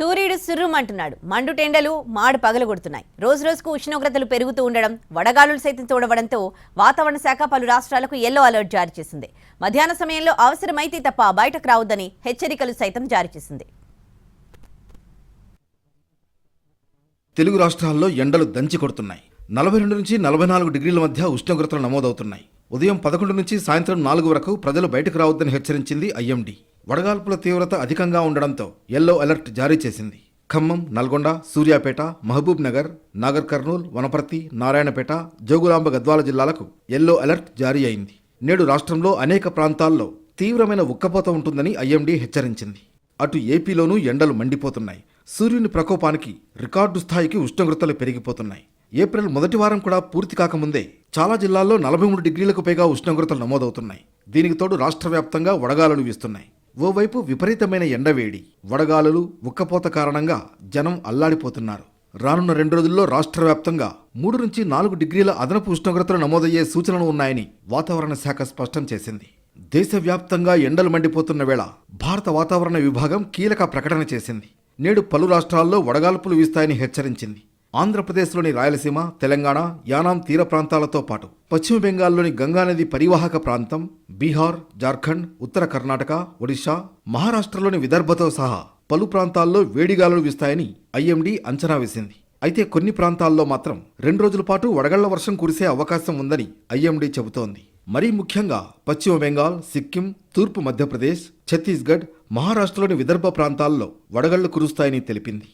సూర్యుడు సుర్రుమంటున్నాడు. మండు టెండలు మాడు పగలగొడుతున్నాయి. రోజు రోజుకు ఉష్ణోగ్రతలు పెరుగుతూ ఉండడం వడగాలులు సైతం తోడవడంతో వాతావరణ శాఖ పలు రాష్ట్రాలకు ఎల్లో అలర్ట్ జారీ చేసింది. మధ్యాహ్న సమయంలో అవసరమైతే తప్ప బయటకు రావద్దని హెచ్చరికలు సైతం జారీ చేసింది. తెలుగు రాష్ట్రాల్లో ఎండలు దంచి కొడుతున్నాయి. నలభై రెండు నుంచి నలభై నాలుగు డిగ్రీల మధ్య ఉష్ణోగ్రతలు నమోదవుతున్నాయి. ఉదయం పదకొండు నుంచి సాయంత్రం నాలుగు వరకు ప్రజలు బయటకు రావద్దని హెచ్చరించింది ఐఎండీ. వడగాల్పుల తీవ్రత అధికంగా ఉండడంతో ఎల్లో అలర్ట్ జారీ చేసింది. ఖమ్మం నల్గొండ సూర్యాపేట మహబూబ్ నగర్ నాగర్ కర్నూల్ వనపర్తి నారాయణపేట జోగులాంబ గద్వాల జిల్లాలకు ఎల్లో అలర్ట్ జారీ అయింది. నేడు రాష్ట్రంలో అనేక ప్రాంతాల్లో తీవ్రమైన ఉక్కపోత ఉంటుందని ఐఎండీ హెచ్చరించింది. అటు ఏపీలోనూ ఎండలు మండిపోతున్నాయి. సూర్యుని ప్రకోపానికి రికార్డు స్థాయికి ఉష్ణోగ్రతలు పెరిగిపోతున్నాయి. ఏప్రిల్ మొదటి వారం కూడా పూర్తి కాకముందే చాలా జిల్లాల్లో నలభై మూడు డిగ్రీలకు పైగా ఉష్ణోగ్రతలు నమోదవుతున్నాయి. దీనికి తోడు రాష్ట్ర వ్యాప్తంగా వడగాలులు వీస్తున్నాయి. ఓవైపు విపరీతమైన ఎండవేడి వడగాలులు ఉక్కపోత కారణంగా జనం అల్లాడిపోతున్నారు. రానున్న రెండు రోజుల్లో రాష్ట్ర వ్యాప్తంగా మూడు నుంచి నాలుగు డిగ్రీల అదనపు ఉష్ణోగ్రతలు నమోదయ్యే సూచనలు ఉన్నాయని వాతావరణ శాఖ స్పష్టం చేసింది. దేశవ్యాప్తంగా ఎండలు మండిపోతున్న వేళ భారత వాతావరణ విభాగం కీలక ప్రకటన చేసింది. నేడు పలు రాష్ట్రాల్లో వడగాల్పులు వీస్తాయని హెచ్చరించింది. ఆంధ్రప్రదేశ్లోని రాయలసీమ తెలంగాణ యానాం తీర ప్రాంతాలతో పాటు పశ్చిమ బెంగాల్లోని గంగానది పరివాహక ప్రాంతం బీహార్ జార్ఖండ్ ఉత్తర కర్ణాటక ఒడిశా మహారాష్ట్రలోని విదర్భతో సహా పలు ప్రాంతాల్లో వేడిగాలులు వీస్తాయని ఐఎండీ అంచనా వేసింది. అయితే కొన్ని ప్రాంతాల్లో మాత్రం రెండు రోజుల పాటు వడగళ్ళ వర్షం కురిసే అవకాశం ఉందని ఐఎండీ చెబుతోంది. మరీ ముఖ్యంగా పశ్చిమ బెంగాల్ సిక్కిం తూర్పు మధ్యప్రదేశ్ ఛత్తీస్గఢ్ మహారాష్ట్రలోని విదర్భ ప్రాంతాల్లో వడగళ్ళు కురుస్తాయని తెలిపింది.